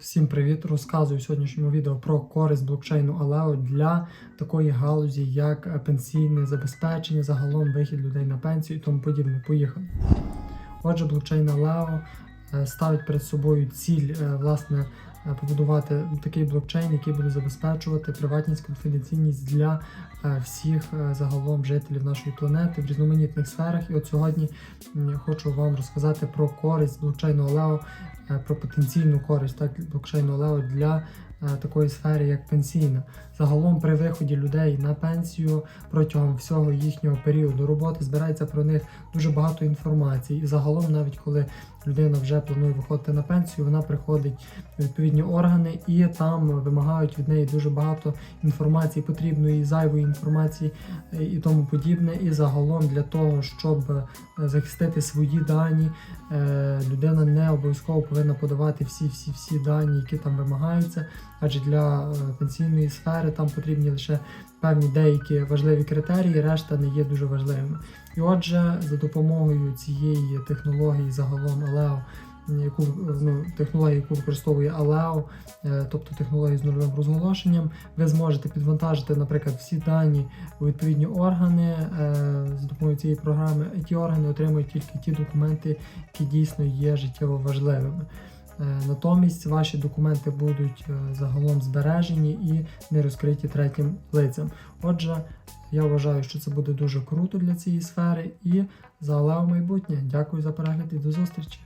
Всім привіт! Розказую в сьогоднішньому відео про користь блокчейну Aleo для такої галузі, як пенсійне забезпечення, загалом вихід людей на пенсію і тому подібне. Поїхали. Отже, блокчейн е, ставить перед собою ціль е, власне е, побудувати такий блокчейн, який буде забезпечувати приватність, конфіденційність для е, всіх загалом жителів нашої планети в різноманітних сферах. І от сьогодні хочу вам розказати про користь блокчейну е, про потенційну користь так, блокчейну Лео для е, такої сфери, як пенсійна. Загалом при виході людей на пенсію протягом всього їхнього періоду роботи збирається про них дуже багато інформації. І загалом, навіть коли людина вже планує виходити на пенсію, вона приходить в відповідні органи і там вимагають від неї дуже багато інформації, потрібної зайвої інформації е, і тому подібне. І загалом для того, щоб е, захистити свої дані, е, людина не обов'язково повинна подавати всі всі всі дані, які там вимагаються, адже для е, пенсійної сфери там потрібні лише певні деякі важливі критерії, решта не є дуже важливими. І отже, за допомогою цієї технології загалом Aleo, яку ну, технологію, яку використовує е, тобто технологію з нульовим розголошенням, ви зможете підвантажити, наприклад, всі дані у відповідні органи е, з допомогою цієї програми. І ті органи отримують тільки ті документи, які дійсно є життєво важливими. Е, Натомість ваші документи будуть е, загалом збережені і не розкриті третім лицям. Отже, я вважаю, що це буде дуже круто для цієї сфери і за Алео майбутнє. Дякую за перегляд і до зустрічі!